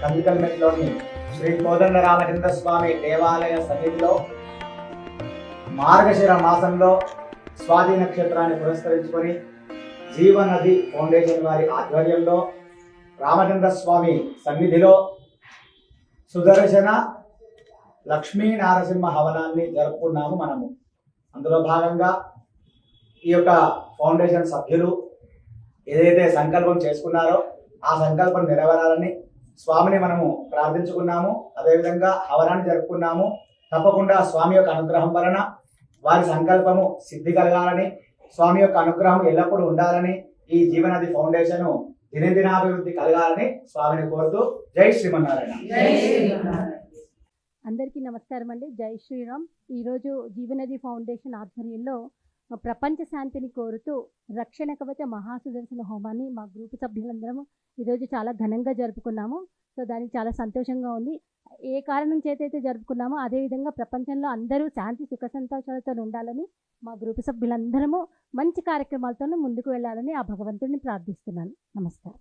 కందికల్మెట్లోని శ్రీ కోదండ రామచంద్ర స్వామి దేవాలయ సన్నిధిలో మార్గశిర మాసంలో స్వాతి నక్షత్రాన్ని పురస్కరించుకొని జీవనది ఫౌండేషన్ వారి ఆధ్వర్యంలో రామచంద్ర స్వామి సన్నిధిలో సుదర్శన లక్ష్మీ నారసింహ హవనాన్ని జరుపుకున్నాము మనము. అందులో భాగంగా ఈ యొక్క ఫౌండేషన్ సభ్యులు ఏదైతే సంకల్పం చేసుకున్నారో ఆ సంకల్పం నెరవేరాలని స్వామిని మనము ప్రార్థించుకున్నాము అదేవిధంగా హవనాన్ని జరుపుకున్నాము. తప్పకుండా స్వామి యొక్క అనుగ్రహం వలన వారి సంకల్పము సిద్ధి కలగాలని స్వామి యొక్క అనుగ్రహం ఎల్లప్పుడూ ఉండాలని ఈ జీవనది ఫౌండేషన్ దినదినాభివృద్ధి కలగాలని స్వామిని కోరుతూ జై శ్రీమన్నారాయణ. అందరికీ నమస్కారం అండి జై శ్రీరామ్. ఈరోజు జీవనది ఫౌండేషన్ ఆధ్వర్యంలో ప్రపంచ శాంతిని కోరుతూ రక్షణ కవచ మహాసుదర్శన హోమాన్ని మా గ్రూప్ సభ్యులందరము ఈరోజు చాలా ఘనంగా జరుపుకున్నాము. సో దానికి చాలా సంతోషంగా ఉంది. ఏ కారణం చేతైతే జరుపుకున్నామో అదేవిధంగా ప్రపంచంలో అందరూ శాంతి సుఖ సంతోషాలతో ఉండాలని మా గ్రూప్ సభ్యులందరము మంచి కార్యక్రమాలతో ముందుకు వెళ్ళాలని ఆ భగవంతుడిని ప్రార్థిస్తున్నాను. నమస్కారం.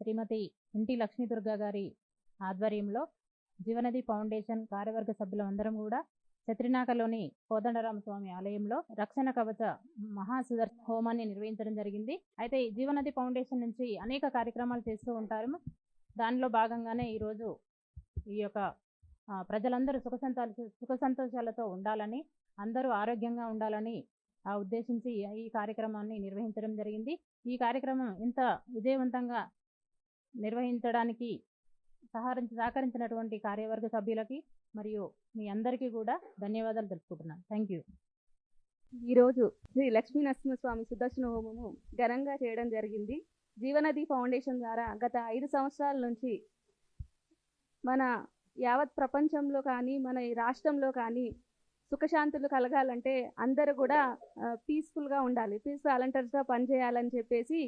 శ్రీమతి ఇంటి లక్ష్మీదుర్గ గారి ఆధ్వర్యంలో జీవనది ఫౌండేషన్ కార్యవర్గ సభ్యులందరం కూడా చత్రినాకలోని కోదండరామస్వామి ఆలయంలో రక్షణ కవచ మహాసుదర్శ హోమాన్ని నిర్వహించడం జరిగింది. అయితే జీవనది ఫౌండేషన్ నుంచి అనేక కార్యక్రమాలు చేస్తూ ఉంటారు. దానిలో భాగంగానే ఈరోజు ఈ యొక్క ప్రజలందరూ సుఖ సంతాలు సుఖ సంతోషాలతో ఉండాలని అందరూ ఆరోగ్యంగా ఉండాలని ఆ ఉద్దేశించి ఈ కార్యక్రమాన్ని నిర్వహించడం జరిగింది. ఈ కార్యక్రమం ఇంత విజయవంతంగా నిర్వహించడానికి సహకరించి సహకరించినటువంటి కార్యవర్గ సభ్యులకి మరియు మీ అందరికీ కూడా ధన్యవాదాలు తెలుపుకుంటున్నాను. థ్యాంక్ యూ ఈరోజు శ్రీ లక్ష్మీ నరసింహస్వామి సుదర్శన హోమము ఘనంగా చేయడం జరిగింది. జీవనది ఫౌండేషన్ ద్వారా గత ఐదు సంవత్సరాల నుంచి మన యావత్ ప్రపంచంలో కానీ మన రాష్ట్రంలో కానీ సుఖశాంతులు కలగాలంటే అందరూ కూడా పీస్ఫుల్గా ఉండాలి. పీస్ వాలంటీర్స్గా పనిచేయాలని చెప్పేసి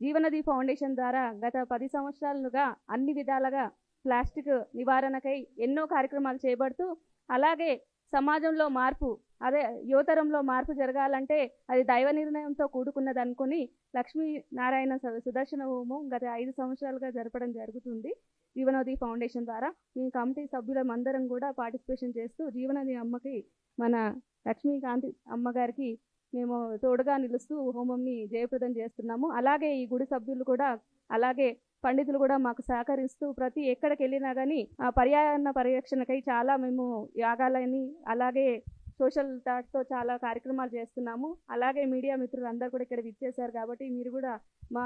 జీవనది ఫౌండేషన్ ద్వారా గత పది సంవత్సరాలుగా అన్ని విధాలుగా ప్లాస్టిక్ నివారణకై ఎన్నో కార్యక్రమాలు చేపడుతూ అలాగే సమాజంలో మార్పు అదే యువతరంలో మార్పు జరగాలంటే అది దైవ నిర్ణయంతో కూడుకున్నది అనుకుని లక్ష్మీ నారాయణ సుదర్శన హోమం గత ఐదు సంవత్సరాలుగా జరపడం జరుగుతుంది. జీవనది ఫౌండేషన్ ద్వారా మీ కమిటీ సభ్యులం అందరం కూడా పార్టిసిపేషన్ చేస్తూ జీవనది అమ్మకి మన లక్ష్మీకాంతి అమ్మగారికి మేము తోడుగా నిలుస్తూ హోమంని జయప్రదం చేస్తున్నాము. అలాగే ఈ గుడి సభ్యులు కూడా అలాగే పండితులు కూడా మాకు సహకరిస్తూ ప్రతి ఎక్కడికి వెళ్ళినా కానీ ఆ పర్యావరణ పరిరక్షణకై చాలా మేము యాగాలని అలాగే సోషల్ థాట్తో చాలా కార్యక్రమాలు చేస్తున్నాము. అలాగే మీడియా మిత్రులు అందరూ కూడా ఇక్కడ విచ్చేశారు కాబట్టి మీరు కూడా మా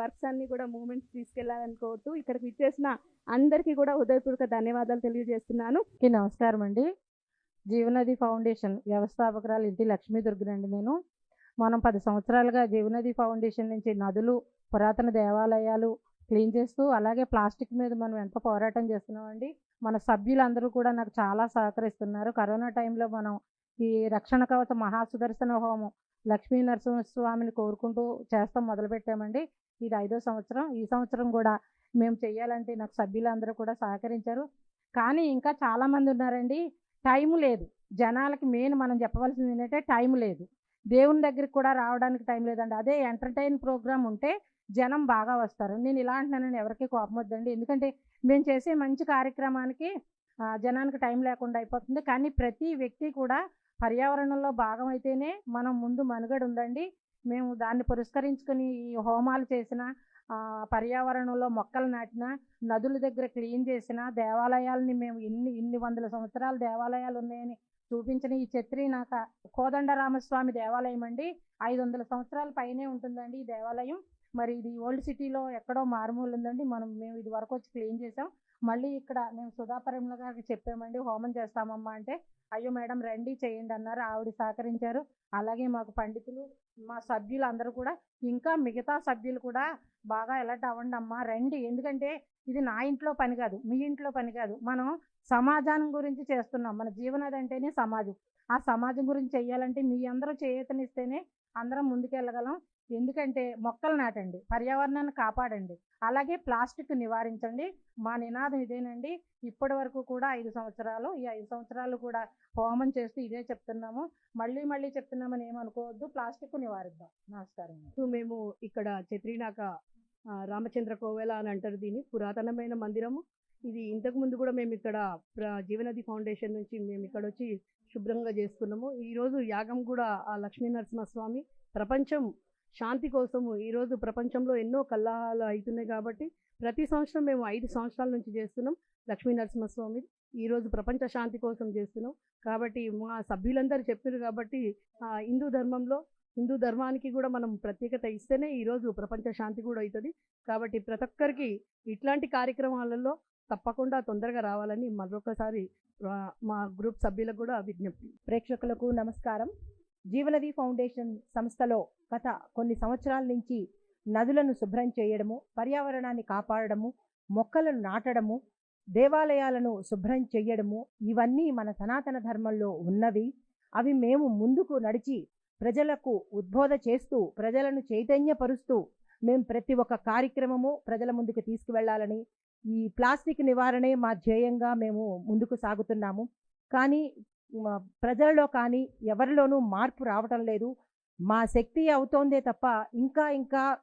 వర్క్స్ అన్ని కూడా మూమెంట్స్ తీసుకెళ్ళాలని కోరుతూ ఇక్కడికి విచ్చేసిన అందరికీ కూడా హృదయపూర్వక ధన్యవాదాలు తెలియజేస్తున్నాను. నమస్కారం అండి. జీవనది ఫౌండేషన్ వ్యవస్థాపకురాలు ఇంటి లక్ష్మీ దుర్గనండి నేను. మనం పది సంవత్సరాలుగా జీవనది ఫౌండేషన్ నుంచి నదులు పురాతన దేవాలయాలు క్లీన్ చేస్తూ అలాగే ప్లాస్టిక్ మీద మనం ఎంత పోరాటం చేస్తున్నామండి. మన సభ్యులందరూ కూడా నాకు చాలా సహకరిస్తున్నారు. కరోనా టైంలో మనం ఈ రక్షణ కవచ మహాసుదర్శన హోమం లక్ష్మీ నరసింహస్వామిని కోరుకుంటూ చేస్తాం మొదలుపెట్టామండి. ఇది ఐదో సంవత్సరం. ఈ సంవత్సరం కూడా మేము చేయాలంటే నాకు సభ్యులందరూ కూడా సహకరించారు. కానీ ఇంకా చాలామంది ఉన్నారండి. టైం లేదు. జనాలకి మెయిన్ మనం చెప్పవలసింది ఏంటంటే టైం లేదు. దేవుని దగ్గరికి కూడా రావడానికి టైం లేదండి. అదే ఎంటర్టైన్ ప్రోగ్రామ్ ఉంటే జనం బాగా వస్తారు. నేను ఇలా అంటున్నానని ఎవరికి కోపం వద్దండి. ఎందుకంటే మేము చేసే మంచి కార్యక్రమానికి జనానికి టైం లేకుండా అయిపోతుంది. కానీ ప్రతి వ్యక్తి కూడా పర్యావరణంలో భాగం అయితేనే మనం ముందు మనుగడ ఉందండి. మేము దాన్ని పురస్కరించుకొని ఈ హోమాలు చేసిన పర్యావరణంలో మొక్కలు నాటిన నదుల దగ్గర క్లీన్ చేసిన దేవాలయాలని మేము ఇన్ని ఇన్ని వందల సంవత్సరాలు దేవాలయాలు ఉన్నాయని చూపించిన ఈ చత్రినాక కోదండరామస్వామి దేవాలయం అండి. ఐదు వందల సంవత్సరాల పైనే ఉంటుందండి ఈ దేవాలయం. మరి ఇది ఓల్డ్ సిటీలో ఎక్కడో మారుమూలు ఉందండి. మనం మేము ఇది వరకు వచ్చి క్లీన్ చేసాం. మళ్ళీ ఇక్కడ మేము సుధాపరంలో గారికి చెప్పామండి హోమం చేస్తామమ్మా అంటే. అయ్యో మేడం రండి చేయండి అన్నారు. ఆవిడ సహకరించారు. అలాగే మాకు పండితులు మా సభ్యులు అందరూ కూడా ఇంకా మిగతా సభ్యులు కూడా బాగా ఎలర్ట్ అవ్వండి అమ్మా రండి. ఎందుకంటే ఇది నా ఇంట్లో పని కాదు మీ ఇంట్లో పని కాదు. మనం సమాజాన్ని గురించి చేస్తున్నాం. మన జీవనది అంటేనే సమాజం. ఆ సమాజం గురించి చెయ్యాలంటే మీ అందరూ చేయూతనిస్తేనే అందరం ముందుకెళ్ళగలం. ఎందుకంటే మొక్కలు నాటండి పర్యావరణాన్ని కాపాడండి. అలాగే ప్లాస్టిక్ నివారించండి. మా నినాదం ఇదేనండి. ఇప్పటి వరకు కూడా ఐదు సంవత్సరాలు ఈ ఐదు సంవత్సరాలు కూడా హోమం చేస్తూ ఇదే చెప్తున్నాము. మళ్ళీ మళ్ళీ చెప్తున్నామని ఏమనుకోవద్దు. ప్లాస్టిక్ నివారిద్దాం. నమస్కారం మేము ఇక్కడ చత్రినాక రామచంద్ర కోవెల అని అంటారు దీన్ని. పురాతనమైన మందిరము. ఇది ఇంతకు ముందు కూడా మేము ఇక్కడ జీవనది ఫౌండేషన్ నుంచి మేము ఇక్కడ వచ్చి శుభ్రంగా చేసుకున్నాము. ఈరోజు యాగం కూడా ఆ లక్ష్మీ నరసింహస్వామి ప్రపంచం శాంతి కోసము ఈరోజు ప్రపంచంలో ఎన్నో కల్లాహాలు అవుతున్నాయి కాబట్టి ప్రతి సంవత్సరం మేము ఐదు సంవత్సరాల నుంచి చేస్తున్నాం లక్ష్మీ నరసింహస్వామి. ఈరోజు ప్రపంచ శాంతి కోసం చేస్తున్నాం. కాబట్టి మా సభ్యులందరూ చెప్పారు కాబట్టి ఆ, హిందూ ధర్మంలో హిందూ ధర్మానికి కూడా మనం ప్రత్యేకత ఇస్తేనే ఈరోజు ప్రపంచ శాంతి కూడా అవుతుంది. కాబట్టి ప్రతి ఒక్కరికి ఇట్లాంటి కార్యక్రమాలలో తప్పకుండా తొందరగా రావాలని మరొకసారి మా గ్రూప్ సభ్యులకు కూడా విజ్ఞప్తి. ప్రేక్షకులకు నమస్కారం. జీవనది ఫౌండేషన్ సంస్థలో గత కొన్ని సంవత్సరాల నుంచి నదులను శుభ్రం చేయడము పర్యావరణాన్ని కాపాడడము మొక్కలను నాటడము దేవాలయాలను శుభ్రం చేయడము ఇవన్నీ మన సనాతన ధర్మంలో ఉన్నవి. అవి మేము ముందుకు నడిచి ప్రజలకు ఉద్బోధ చేస్తూ ప్రజలను చైతన్యపరుస్తూ మేము ప్రతి ఒక్క కార్యక్రమము ప్రజల ముందుకు తీసుకువెళ్ళాలని ఈ ప్లాస్టిక్ నివారణే మా ధ్యేయంగా మేము ముందుకు సాగుతున్నాము. కానీ ప్రజలలో కానీ ఎవరిలోనూ మార్పు రావటం లేదు. మా శక్తి అవుతోందే తప్ప ఇంకా ఇంకా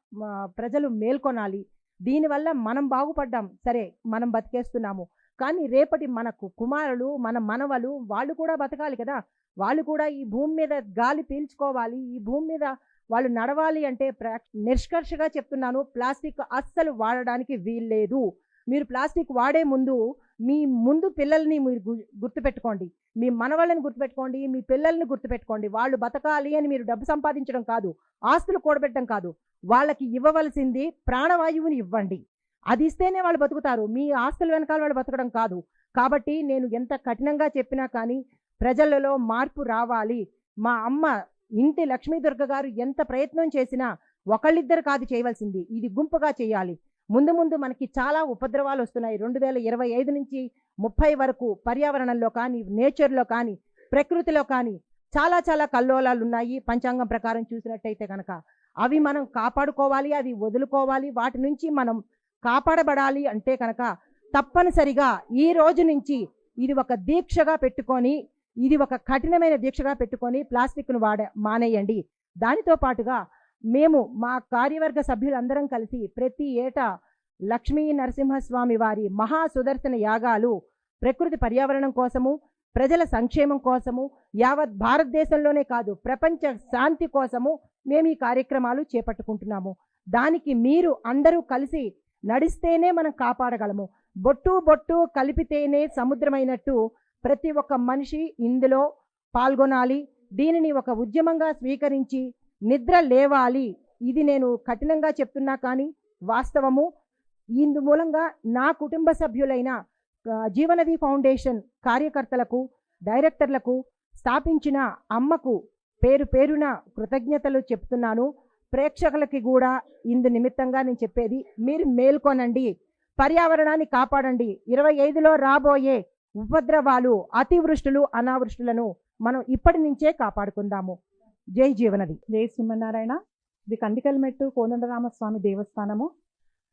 ప్రజలు మేల్కొనాలి. దీనివల్ల మనం బాగుపడ్డాం. సరే మనం బతికేస్తున్నాము. కానీ రేపటి మనకు కుమారులు మన మనవలు వాళ్ళు కూడా బతకాలి కదా. వాళ్ళు కూడా ఈ భూమి మీద గాలి పీల్చుకోవాలి. ఈ భూమి మీద వాళ్ళు నడవాలి అంటే ప్ర- నిష్కర్షగా చెప్తున్నాను. ప్లాస్టిక్ అస్సలు వాడడానికి వీల్లేదు. మీరు ప్లాస్టిక్ వాడే ముందు మీ ముందు పిల్లల్ని మీరు గు- గుర్తుపెట్టుకోండి. మీ మనవాళ్ళని గుర్తుపెట్టుకోండి మీ పిల్లల్ని గుర్తుపెట్టుకోండి. వాళ్ళు బతకాలి అని మీరు డబ్బు సంపాదించడం కాదు ఆస్తులు కూడబెట్టడం కాదు. వాళ్ళకి ఇవ్వవలసింది ప్రాణవాయువుని ఇవ్వండి. అది ఇస్తేనే వాళ్ళు బతుకుతారు. మీ ఆస్తుల వెనకాల వాళ్ళు బతకడం కాదు. కాబట్టి నేను ఎంత కఠినంగా చెప్పినా కానీ ప్రజలలో మార్పు రావాలి. మా అమ్మ ఇంటి లక్ష్మీదుర్గ గారు ఎంత ప్రయత్నం చేసినా ఒకళ్ళిద్దరు కాదు చేయవలసింది. ఇది గుంపుగా చేయాలి. ముందు ముందు మనకి చాలా ఉపద్రవాలు వస్తున్నాయి. రెండు వేల ఇరవై ఐదు నుంచి ముప్పై వరకు పర్యావరణంలో కానీ నేచర్లో కానీ ప్రకృతిలో కానీ చాలా చాలా కల్లోలాలు ఉన్నాయి. పంచాంగం ప్రకారం చూసినట్టయితే కనుక అవి మనం కాపాడుకోవాలి అవి వదులుకోవాలి. వాటి నుంచి మనం కాపాడబడాలి అంటే కనుక తప్పనిసరిగా ఈ రోజు నుంచి ఇది ఒక దీక్షగా పెట్టుకొని ఇది ఒక కఠినమైన దీక్షగా పెట్టుకొని ప్లాస్టిక్ను వాడ మానేయండి. దానితో పాటుగా మేము మా కార్యవర్గ సభ్యులందరం కలిసి ప్రతి ఏటా లక్ష్మీ నరసింహస్వామి వారి మహా సుదర్శన యాగాలు ప్రకృతి పర్యావరణం కోసము ప్రజల సంక్షేమం కోసము యావత్ భారతదేశంలోనే కాదు ప్రపంచ శాంతి కోసము మేము ఈ కార్యక్రమాలు చేపట్టుకుంటున్నాము. దానికి మీరు అందరూ కలిసి నడిస్తేనే మనం కాపాడగలము. బొట్టు బొట్టు కలిపితేనే సముద్రమైనట్టు ప్రతి ఒక్క మనిషి ఇందులో పాల్గొనాలి. దీనిని ఒక ఉద్యమంగా స్వీకరించి నిద్ర లేవాలి. ఇది నేను కఠినంగా చెప్తున్నా కానీ వాస్తవము. ఇందు మూలంగా నా కుటుంబ సభ్యులైన జీవనది ఫౌండేషన్ కార్యకర్తలకు డైరెక్టర్లకు స్థాపించిన అమ్మకు పేరు పేరున కృతజ్ఞతలు చెప్తున్నాను. ప్రేక్షకులకి కూడా ఇందు నిమిత్తంగా నేను చెప్పేది మీరు మేల్కొనండి. పర్యావరణాన్ని కాపాడండి. ఇరవై ఐదులో రాబోయే ఉపద్రవాలు అతివృష్టులు అనావృష్టులను మనం ఇప్పటి నుంచే కాపాడుకుందాము. జై జీవనది. జై సింహనారాయణ ఇది కందికల్మెట్టు కోదండరామస్వామి దేవస్థానము.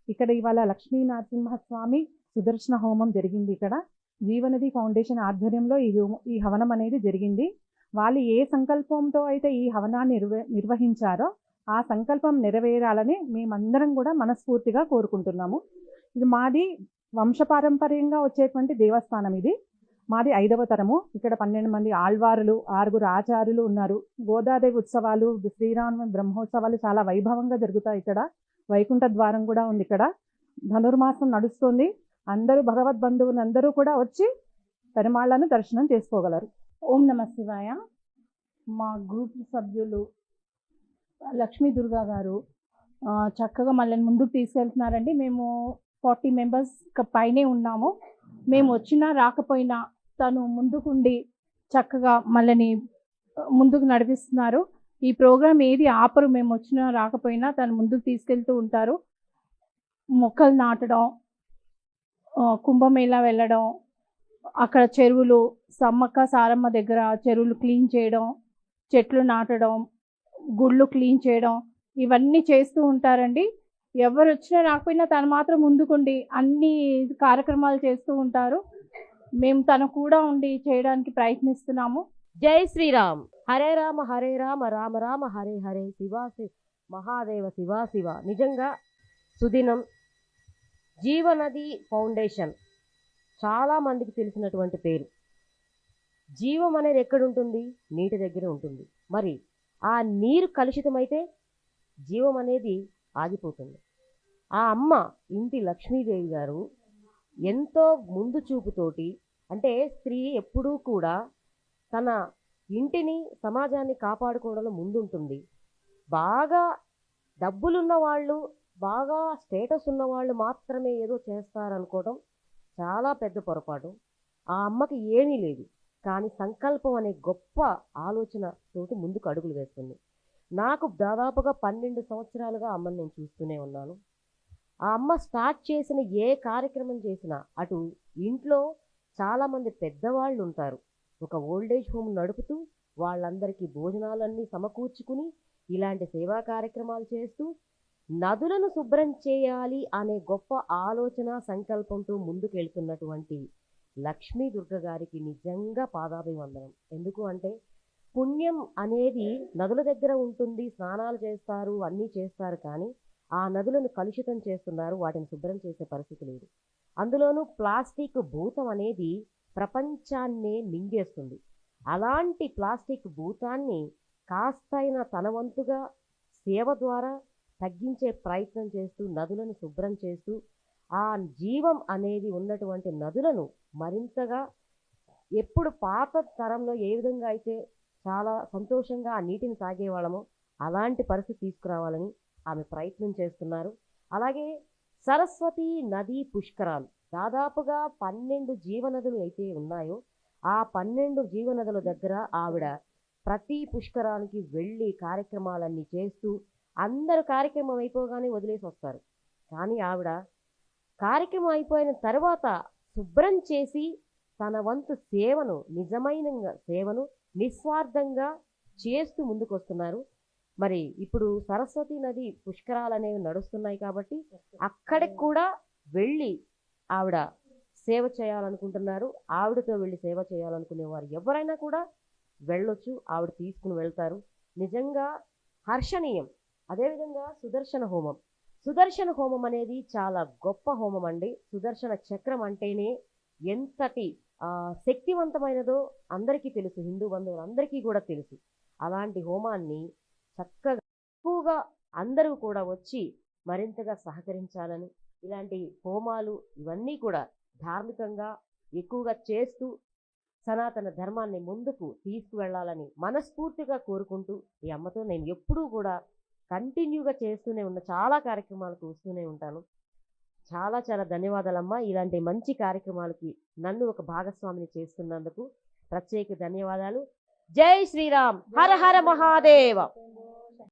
ఇక్కడ ఇవాళ లక్ష్మీ నరసింహస్వామి సుదర్శన హోమం జరిగింది ఇక్కడ. జీవనది ఫౌండేషన్ ఆధ్వర్యంలో ఈ ఈ హవనం అనేది జరిగింది. వాళ్ళు ఏ సంకల్పంతో అయితే ఈ హవనాన్ని నిర్వహించారో ఆ సంకల్పం నెరవేరాలని మేమందరం కూడా మనస్ఫూర్తిగా కోరుకుంటున్నాము. ఇది మాది వంశపారంపర్యంగా వచ్చేటువంటి దేవస్థానం ఇది. మాది ఐదవ తరము. ఇక్కడ పన్నెండు మంది ఆళ్వారులు ఆరుగురు ఆచార్యులు ఉన్నారు. గోదాదేవి ఉత్సవాలు శ్రీరామ బ్రహ్మోత్సవాలు చాలా వైభవంగా జరుగుతాయి ఇక్కడ. వైకుంఠ ద్వారం కూడా ఉంది ఇక్కడ. ధనుర్మాసం నడుస్తుంది. అందరూ భగవద్ బంధువులు అందరూ కూడా వచ్చి పెరుమాళ్ళను దర్శనం చేసుకోగలరు. ఓం నమ శివాయ. మా గ్రూప్ సభ్యులు లక్ష్మీ దుర్గా గారు చక్కగా మళ్ళీ ముందుకు తీసుకెళ్తున్నారండి. మేము ఫార్టీ మెంబర్స్ పైనే ఉన్నాము. మేము వచ్చినా రాకపోయినా తను ముందుకుండి చక్కగా మనల్ని ముందుకు నడిపిస్తున్నారు. ఈ ప్రోగ్రాం ఏది ఆపరు మేము వచ్చినా రాకపోయినా తను ముందుకు తీసుకెళ్తూ ఉంటారు. మొక్కలు నాటడం కుంభమేళా వెళ్ళడం అక్కడ చెరువులు సమ్మక్క సారమ్మ దగ్గర చెరువులు క్లీన్ చేయడం చెట్లు నాటడం గుళ్ళు క్లీన్ చేయడం ఇవన్నీ చేస్తూ ఉంటారండి. ఎవరు వచ్చినా రాకపోయినా తను మాత్రం ముందుకుండి అన్ని కార్యక్రమాలు చేస్తూ ఉంటారు. మేము తను కూడా ఉండి చేయడానికి ప్రయత్నిస్తున్నాము. జై శ్రీరామ్. హరే రామ హరే రామ రామ రామ హరే హరే శివ శివ మహాదేవ శివ శివ. నిజంగా సుదినం జీవనది ఫౌండేషన్. చాలామందికి తెలిసినటువంటి పేరు. జీవం అనేది ఎక్కడుంటుంది? నీటి దగ్గర ఉంటుంది. మరి ఆ నీరు కలుషితమైతే జీవం అనేది ఆగిపోతుంది. ఆ అమ్మ ఇంటి లక్ష్మీదేవి గారు ఎంతో ముందు చూపుతోటి అంటే స్త్రీ ఎప్పుడూ కూడా తన ఇంటిని సమాజాన్ని కాపాడుకోవడంలో ముందుంటుంది. బాగా డబ్బులున్న వాళ్ళు బాగా స్టేటస్ ఉన్న వాళ్ళు మాత్రమే ఏదో చేస్తారనుకోవడం చాలా పెద్ద పొరపాటు. ఆ అమ్మకి ఏమీ లేదు. కానీ సంకల్పం అనే గొప్ప ఆలోచన తోటి ముందుకు అడుగులు వేస్తుంది. నాకు దాదాపుగా పన్నెండు సంవత్సరాలుగా అమ్మని నేను చూస్తూనే ఉన్నాను. ఆ అమ్మ స్టార్ట్ చేసిన ఏ కార్యక్రమం చేసినా అటు ఇంట్లో చాలామంది పెద్దవాళ్ళు ఉంటారు ఒక ఓల్డేజ్ హోమ్ నడుపుతూ వాళ్ళందరికీ భోజనాలన్నీ సమకూర్చుకుని ఇలాంటి సేవా కార్యక్రమాలు చేస్తూ నదులను శుభ్రం చేయాలి అనే గొప్ప ఆలోచన సంకల్పంతో ముందుకెళ్తున్నటువంటి లక్ష్మీ దుర్గ గారికి నిజంగా పాదాభివందనం. ఎందుకు అంటే పుణ్యం అనేది నదుల దగ్గర ఉంటుంది స్నానాలు చేస్తారు అన్నీ చేస్తారు కానీ ఆ నదులను కలుషితం చేస్తున్నారు వాటిని శుభ్రం చేసే పరిస్థితి లేదు. అందులోనూ ప్లాస్టిక్ భూతం అనేది ప్రపంచాన్నే మింగేస్తుంది. అలాంటి ప్లాస్టిక్ భూతాన్ని కాస్తైన తన వంతుగా సేవ ద్వారా తగ్గించే ప్రయత్నం చేస్తూ నదులను శుభ్రం చేస్తూ ఆ జీవం అనేది ఉన్నటువంటి నదులను మరింతగా ఎప్పుడు పాత తరంలో ఏ విధంగా అయితే చాలా సంతోషంగా ఆ నీటిని తాగేవాళ్ళమో అలాంటి పరిస్థితి తీసుకురావాలని ఆమె ప్రయత్నం చేస్తున్నారు. అలాగే సరస్వతి నది పుష్కరాలు. దాదాపుగా పన్నెండు జీవనదులు అయితే ఉన్నాయో ఆ పన్నెండు జీవనదుల దగ్గర ఆవిడ ప్రతి పుష్కరానికి వెళ్ళి కార్యక్రమాలన్నీ చేస్తూ అందరూ కార్యక్రమం అయిపోగానే వదిలేసి వస్తారు. కానీ ఆవిడ కార్యక్రమం అయిపోయిన తర్వాత శుభ్రం చేసి తన వంతు సేవను నిజమైన సేవను నిస్వార్థంగా చేస్తూ ముందుకు వస్తున్నారు మరి ఇప్పుడు సరస్వతి నది పుష్కరాలు అనేవి నడుస్తున్నాయి కాబట్టి అక్కడికి కూడా వెళ్ళి ఆవిడ సేవ చేయాలనుకుంటున్నారు. ఆవిడతో వెళ్ళి సేవ చేయాలనుకునే వారు ఎవరైనా కూడా వెళ్ళొచ్చు ఆవిడ తీసుకుని వెళ్తారు. నిజంగా హర్షణీయం. అదేవిధంగా సుదర్శన హోమం. సుదర్శన హోమం అనేది చాలా గొప్ప హోమం అండి. సుదర్శన చక్రం అంటేనే ఎంతటి శక్తివంతమైనదో అందరికీ తెలుసు. హిందూ బంధువులందరికీ కూడా తెలుసు. అలాంటి హోమాన్ని చక్కగా ఎక్కువగా అందరూ కూడా వచ్చి మరింతగా సహకరించాలని ఇలాంటి హోమాలు ఇవన్నీ కూడా ధార్మికంగా ఎక్కువగా చేస్తూ సనాతన ధర్మాన్ని ముందుకు తీసుకువెళ్ళాలని మనస్ఫూర్తిగా కోరుకుంటూ ఈ అమ్మతో నేను ఎప్పుడూ కూడా కంటిన్యూగా చేస్తూనే ఉన్న చాలా కార్యక్రమాలకు వస్తూనే ఉంటాను. చాలా చాలా ధన్యవాదాలమ్మా. ఇలాంటి మంచి కార్యక్రమాలకి నన్ను ఒక భాగస్వామిని చేస్తున్నందుకు ప్రత్యేక ధన్యవాదాలు. జై శ్రీరామ్. హర హర మహాదేవ.